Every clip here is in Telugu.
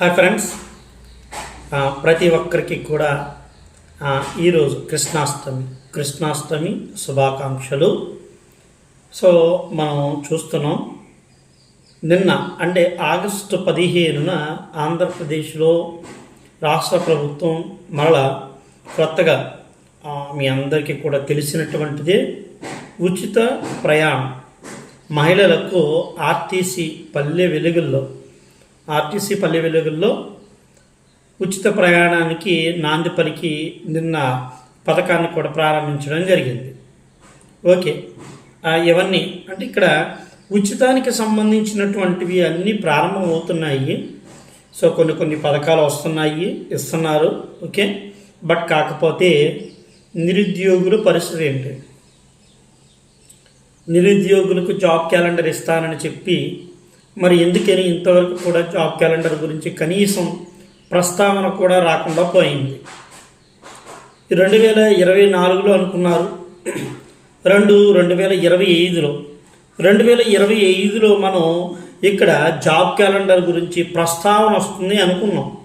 హాయ్ ఫ్రెండ్స్ ప్రతి ఒక్కరికి కూడా ఈరోజు కృష్ణాష్టమి కృష్ణాష్టమి శుభాకాంక్షలు. సో మనం చూస్తున్నాం నిన్న అంటే ఆగస్టు పదిహేనున ఆంధ్రప్రదేశ్లో రాష్ట్ర ప్రభుత్వం మరలా కొత్తగా మీ అందరికీ కూడా తెలిసినటువంటిదే ఉచిత ప్రయాణం. మహిళలకు ఆర్టీసీ పల్లె వెలుగుల్లో ఆర్టీసీ పల్లె వెలుగుల్లో ఉచిత ప్రయాణానికి నాంది పలికి నిన్న పథకాన్ని కూడా ప్రారంభించడం జరిగింది. ఓకే. ఇవన్నీ అంటే ఇక్కడ ఉచితానికి సంబంధించినటువంటివి అన్నీ ప్రారంభమవుతున్నాయి. సో కొన్ని కొన్ని పథకాలు వస్తున్నాయి ఇస్తున్నారు. ఓకే. బట్ కాకపోతే నిరుద్యోగుల పరిస్థితి ఏంటి? నిరుద్యోగులకు జాబ్ క్యాలెండర్ ఇస్తానని చెప్పి మరి ఎందుకని ఇంతవరకు కూడా జాబ్ క్యాలెండర్ గురించి కనీసం ప్రస్తావన కూడా రాకుండా పోయింది. రెండు వేల ఇరవై నాలుగులో అనుకున్నారు. రెండు రెండు వేల ఇరవై ఐదులో. రెండు వేల ఇరవై ఐదులో మనం ఇక్కడ జాబ్ క్యాలెండర్ గురించి ప్రస్తావన వస్తుంది అనుకున్నాం.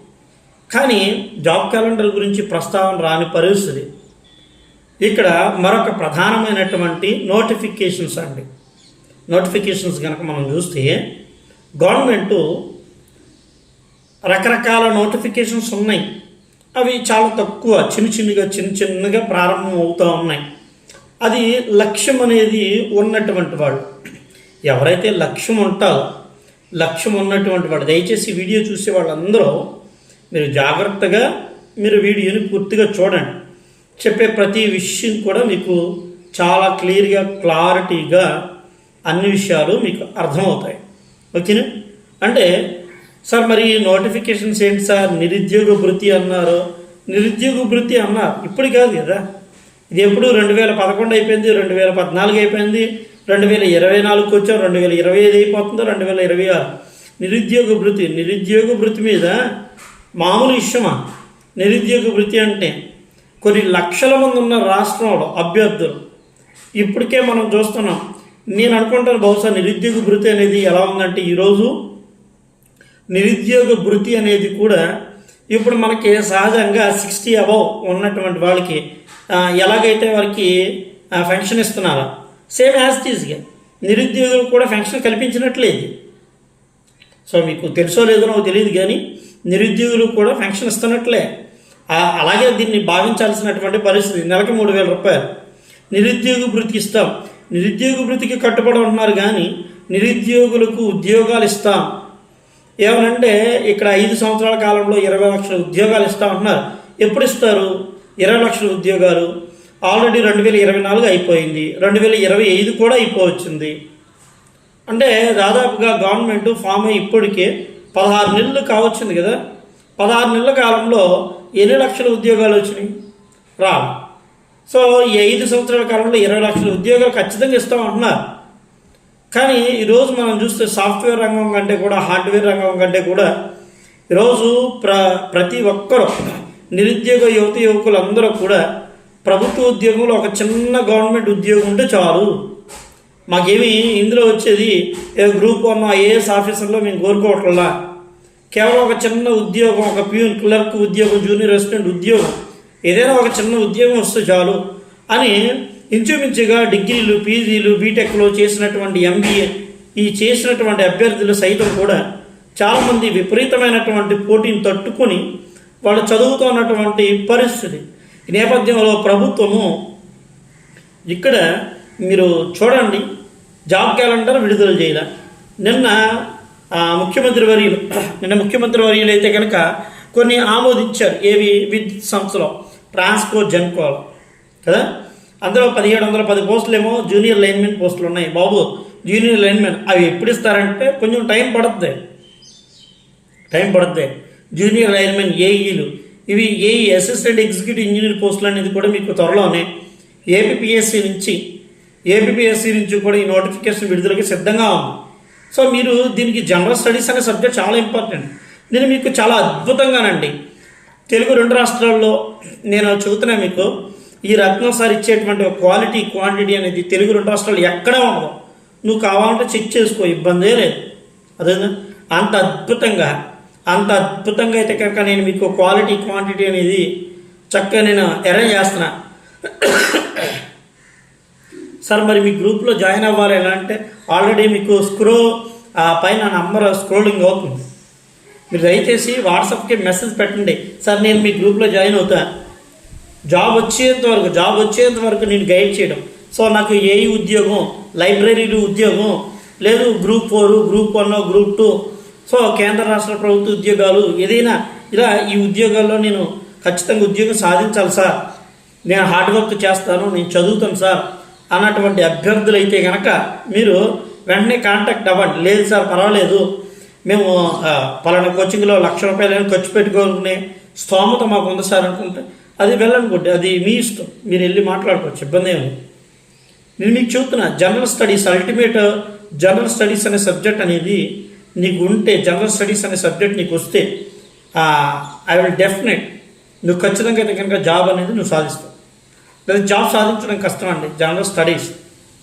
కానీ జాబ్ క్యాలెండర్ గురించి ప్రస్తావన రాని పరిస్థితి. ఇక్కడ మరొక ప్రధానమైనటువంటి నోటిఫికేషన్స్ అండి. నోటిఫికేషన్స్ కనుక మనం చూస్తే గవర్నమెంటు రకరకాల నోటిఫికేషన్స్ ఉన్నాయి. అవి చాలా తక్కువ చిన్న చిన్నగా చిన్న చిన్నగా ప్రారంభం అవుతూ ఉన్నాయి. అది లక్ష్యం అనేది ఉన్నటువంటి వాళ్ళు. ఎవరైతే లక్ష్యం ఉంటారో లక్ష్యం ఉన్నటువంటి వాడు దయచేసి వీడియో చూసే వాళ్ళందరూ మీరు జాగ్రత్తగా మీరు వీడియోని పూర్తిగా చూడండి. చెప్పే ప్రతి విషయం కూడా మీకు చాలా క్లియర్గా క్లారిటీగా అన్ని విషయాలు మీకు అర్థమవుతాయి. ఓకేనా? అంటే సార్ మరి నోటిఫికేషన్స్ ఏంటి సార్? నిరుద్యోగ వృత్తి అన్నారు. నిరుద్యోగ వృత్తి అన్నారు. ఇప్పుడు కాదు కదా. ఇది ఎప్పుడు? రెండు వేల పదకొండు అయిపోయింది రెండు వేల పద్నాలుగు అయిపోయింది రెండు వేల ఇరవై నాలుగుకి వచ్చాం రెండు వేల ఇరవై ఐదు అయిపోతుందో రెండు వేల ఇరవై ఆరు. నిరుద్యోగ వృత్తి నిరుద్యోగ వృత్తి మీద మామూలు విషయమా? నిరుద్యోగ వృత్తి అంటే కొన్ని లక్షల మంది ఉన్న రాష్ట్రంలో అభ్యర్థులు. ఇప్పటికే మనం చూస్తున్నాం నేను అనుకుంటాను బహుశా నిరుద్యోగ భృతి అనేది ఎలా ఉందంటే ఈరోజు నిరుద్యోగ భృతి అనేది కూడా ఇప్పుడు మనకి సహజంగా సిక్స్టీ అబవ్ ఉన్నటువంటి వాళ్ళకి ఎలాగైతే వారికి ఫెన్షన్ పెన్షన్ ఇస్తున్నారో సేమ్ యాజ్ టీజ్గా నిరుద్యోగులు కూడా పెన్షన్ కల్పించినట్లేదు. సో మీకు తెలుసో లేదో నాకు తెలియదు కానీ నిరుద్యోగులు కూడా పెన్షన్ ఇస్తున్నట్లే. అలాగే దీన్ని భావించాల్సినటువంటి పరిస్థితి నెలకి మూడు వేల రూపాయలు. నిరుద్యోగ భృతికి ఇస్తాం. నిరుద్యోగ వృత్తికి కట్టుబడి ఉంటున్నారు కానీ నిరుద్యోగులకు ఉద్యోగాలు ఇస్తాం. ఏమనంటే ఇక్కడ ఐదు సంవత్సరాల కాలంలో ఇరవై లక్షల ఉద్యోగాలు ఇస్తా ఉంటున్నారు. ఎప్పుడు ఇస్తారు? ఇరవై లక్షల ఉద్యోగాలు. ఆల్రెడీ రెండు వేల ఇరవై నాలుగు అయిపోయింది. రెండు వేల ఇరవై ఐదు కూడా అయిపోవచ్చింది. అంటే దాదాపుగా గవర్నమెంట్ ఫామ్ అయ్యి ఇప్పటికే పదహారు నెలలు కావచ్చింది కదా. పదహారు నెలల కాలంలో ఎన్ని లక్షల ఉద్యోగాలు వచ్చినాయి? రా సో ఈ ఐదు సంవత్సరాల కాలంలో ఇరవై లక్షల ఉద్యోగాలు ఖచ్చితంగా ఇస్తాం అంటున్నారు. కానీ ఈరోజు మనం చూస్తే సాఫ్ట్వేర్ రంగం కంటే కూడా హార్డ్వేర్ రంగం కంటే కూడా ఈరోజు ప్ర ప్రతి ఒక్కరూ నిరుద్యోగ యువత యువకులందరూ కూడా ప్రభుత్వ ఉద్యోగంలో ఒక చిన్న గవర్నమెంట్ ఉద్యోగం ఉంటే చాలు. మాకేమి ఇందులో వచ్చేది ఏ గ్రూప్ వన్ ఐఏఎస్ ఆఫీసర్లో మేము కోరుకోవట్లా కేవలం ఒక చిన్న ఉద్యోగం ఒక ప్యూన్ క్లర్క్ ఉద్యోగం జూనియర్ అసిస్టెంట్ ఉద్యోగం ఏదైనా ఒక చిన్న ఉద్యోగం వస్తే చాలు అని ఇంచుమించుగా డిగ్రీలు పీజీలు బీటెక్లో చేసినటువంటి ఎంబీఏ ఈ చేసినటువంటి అభ్యర్థులు సైతం కూడా చాలామంది విపరీతమైనటువంటి పోటీని తట్టుకొని వాళ్ళు చదువుతున్నటువంటి పరిస్థితి. ఈ నేపథ్యంలో ప్రభుత్వము ఇక్కడ మీరు చూడండి జాబ్ క్యాలెండర్ విడుదల చేయాల. నిన్న ఆ, ముఖ్యమంత్రి వర్యులు నిన్న ముఖ్యమంత్రి వర్యులు అయితే కనుక కొన్ని ఆమోదించారు ఏవి విద్యుత్ సంస్థలో. ట్రాన్స్కో జెన్కో కదా? అందులో పదిహేడు వందల పది పోస్టులు ఏమో జూనియర్ లైన్మెన్ పోస్టులు ఉన్నాయి బాబు జూనియర్ లైన్మెన్ అవి ఎప్పుడు ఇస్తారంటే కొంచెం టైం పడుతుంది టైం పడుతుంది జూనియర్ లైన్మెన్ ఏఈలు. ఇవి ఏఈ అసిస్టెంట్ ఎగ్జిక్యూటివ్ ఇంజనీర్ పోస్టులు అనేది కూడా మీకు త్వరలోనే ఏపీఎస్సి నుంచి ఏపీఎస్సి నుంచి కూడా ఈ నోటిఫికేషన్ విడుదలకి సిద్ధంగా ఉంది. సో మీరు దీనికి జనరల్ స్టడీస్ అనే సబ్జెక్ట్ చాలా ఇంపార్టెంట్. నేను మీకు చాలా అద్భుతంగానండి. తెలుగు రెండు రాష్ట్రాల్లో నేను చెబుతున్నా మీకు ఈ రత్నం సార్ ఇచ్చేటువంటి క్వాలిటీ క్వాంటిటీ అనేది తెలుగు రెండు రాష్ట్రాలు ఎక్కడా ఉండదు. నువ్వు కావాలంటే చెక్ చేసుకో ఇబ్బందే లేదు. అదే అంత అద్భుతంగా అంత అద్భుతంగా అయితే కనుక నేను మీకు క్వాలిటీ క్వాంటిటీ అనేది చక్కగా నేను అరేంజ్ చేస్తున్నా. సార్ మరి మీ గ్రూప్లో జాయిన్ అవ్వాలి ఎలా అంటే ఆల్రెడీ మీకు స్క్రో ఆ పైన నంబర్ స్క్రోలింగ్ అవుతుంది. మీరు దయచేసి వాట్సాప్కి మెసేజ్ పెట్టండి. సార్ నేను మీ గ్రూప్లో జాయిన్ అవుతా. జాబ్ వచ్చేంత వరకు జాబ్ వచ్చేంత వరకు నేను గైడ్ చేయడం. సో నాకు ఏ ఉద్యోగం లైబ్రరీలు ఉద్యోగం లేదు group four group one group two so కేంద్ర రాష్ట్ర ప్రభుత్వ ఉద్యోగాలు ఏదైనా ఇలా ఈ ఉద్యోగాల్లో నేను ఖచ్చితంగా ఉద్యోగం సాధించాలి సార్. నేను హార్డ్ వర్క్ చేస్తాను నేను చదువుతాను సార్ అన్నటువంటి అభ్యర్థులు అయితే కనుక మీరు వెంటనే కాంటాక్ట్ అవ్వండి. లేదు సార్ పర్వాలేదు. మేము పలానా కోచింగ్లో లక్ష రూపాయలు ఖర్చు పెట్టుకోవాలనే స్తోమత మాకు ఉంది సార్ అనుకుంటే అది వెళ్ళనుకోండి. అది మీ ఇష్టం. మీరు వెళ్ళి మాట్లాడుకోవచ్చు. ఇబ్బంది ఏమి నేను మీకు చెబుతున్నా general studies ultimate general studies అనే సబ్జెక్ట్ అనేది నీకు ఉంటే జనరల్ స్టడీస్ అనే సబ్జెక్ట్ నీకు వస్తే ఐ విల్ డెఫినెట్ నువ్వు ఖచ్చితంగా అయితే కనుక జాబ్ అనేది నువ్వు సాధిస్తావు. లేదా జాబ్ సాధించడం కష్టం అండి. జనరల్ స్టడీస్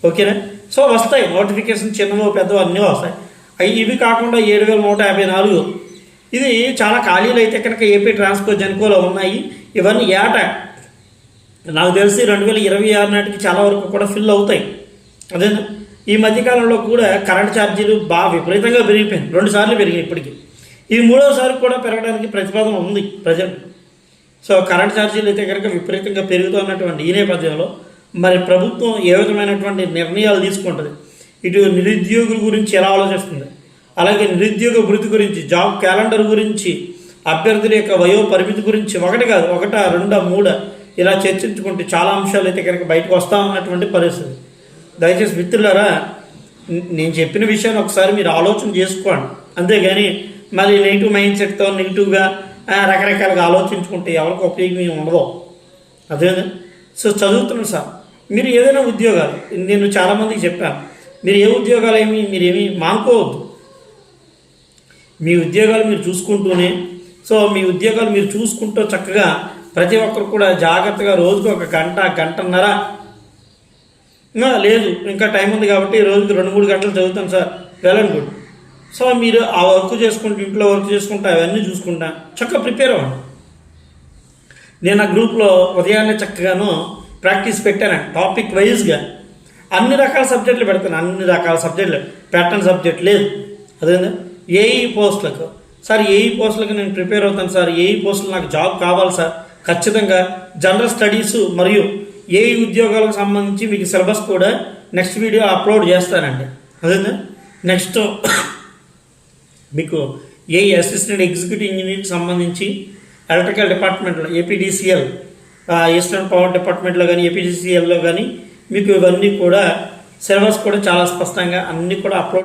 ఓకేనా? సో వస్తాయి. నోటిఫికేషన్ చిన్నవో పెద్దవో అన్నీ వస్తాయి. ఇవి కాకుండా ఏడు వేల నూట యాభై నాలుగు. ఇది చాలా ఖాళీలు అయితే కనుక ఏపీ ట్రాన్స్పోర్ట్ జన్కోలో ఉన్నాయి. ఇవన్నీ ఏటా నాకు తెలిసి రెండు వేల ఇరవై ఆరు నాటికి చాలా వరకు కూడా ఫిల్ అవుతాయి. అదే ఈ మధ్యకాలంలో కూడా కరెంట్ ఛార్జీలు బాగా విపరీతంగా పెరిగిపోయింది రెండు సార్లు పెరిగాయి ఇప్పటికీ. ఈ మూడోసారి కూడా పెరగడానికి ప్రతిపాదన ఉంది ప్రజలు. సో కరెంట్ ఛార్జీలు అయితే కనుక విపరీతంగా పెరుగుతున్నటువంటి ఈ నేపథ్యంలో మరి ప్రభుత్వం ఏ విధమైనటువంటి నిర్ణయాలు తీసుకుంటుంది? ఇటు నిరుద్యోగుల గురించి ఎలా ఆలోచిస్తుంది? అలాగే నిరుద్యోగ వృద్ధి గురించి జాబ్ క్యాలెండర్ గురించి అభ్యర్థుల యొక్క వయో పరిమితి గురించి ఒకటి కాదు ఒకట రెండా మూడ ఇలా చర్చించుకుంటే చాలా అంశాలు అయితే కనుక బయటకు వస్తా ఉన్నటువంటి పరిస్థితి. దయచేసి మిత్రులారా నేను చెప్పిన విషయాన్ని ఒకసారి మీరు ఆలోచన చేసుకోండి. అంతేగాని మళ్ళీ నెగిటివ్ మైండ్ సెట్తో నెగిటివ్గా రకరకాలుగా ఆలోచించుకుంటే ఎవరికి ఉపయోగం ఉండదు. అదే సో చదువుతున్నాను సార్. మీరు ఏదైనా ఉద్యోగాలు నేను చాలామందికి చెప్పాను. మీరు ఏ ఉద్యోగాలు ఏమి మీరు మానుకోవద్దు. మీ ఉద్యోగాలు మీరు చూసుకుంటూనే సో మీ ఉద్యోగాలు మీరు చూసుకుంటూ చక్కగా ప్రతి ఒక్కరు కూడా జాగ్రత్తగా రోజుకు ఒక గంట గంటన్నర. ఇంకా లేదు ఇంకా టైం ఉంది కాబట్టి రోజుకి రెండు మూడు గంటలు చదువుతాను sir. Well and good. So మీరు ఆ వర్క్ చేసుకుంటూ ఇంట్లో వర్క్ చేసుకుంటా అవన్నీ చూసుకుంటా చక్కగా ప్రిపేర్ అవ్వండి. నేను ఆ గ్రూప్లో ఉదయాన్నే చక్కగాను ప్రాక్టీస్ పెట్టాను టాపిక్ వైజ్గా. అన్ని రకాల సబ్జెక్టులు పెడతాను అన్ని రకాల సబ్జెక్టులు. పెట్టని సబ్జెక్ట్ లేదు. అదేంది? ఏఈ పోస్టులకు. సార్ ఏఈ పోస్టులకు నేను ప్రిపేర్ అవుతాను సార్. ఏఈ పోస్టులు నాకు జాబ్ కావాలి సార్. ఖచ్చితంగా జనరల్ స్టడీస్ మరియు ఏఈ ఉద్యోగాలకు సంబంధించి మీకు సిలబస్ కూడా నెక్స్ట్ వీడియో అప్లోడ్ చేస్తానండి. అదేంది? నెక్స్ట్ మీకు ఏ అసిస్టెంట్ ఎగ్జిక్యూటివ్ ఇంజనీర్కి సంబంధించి ఎలక్ట్రికల్ డిపార్ట్మెంట్లో ఏపీడీసీఎల్ ఈస్టర్న్ పవర్ డిపార్ట్మెంట్లో కానీ ఏపీడీసీఎల్లో కానీ మీకు ఇవన్నీ కూడా సిలబస్ కూడా చాలా స్పష్టంగా అన్నీ కూడా అప్లోడ్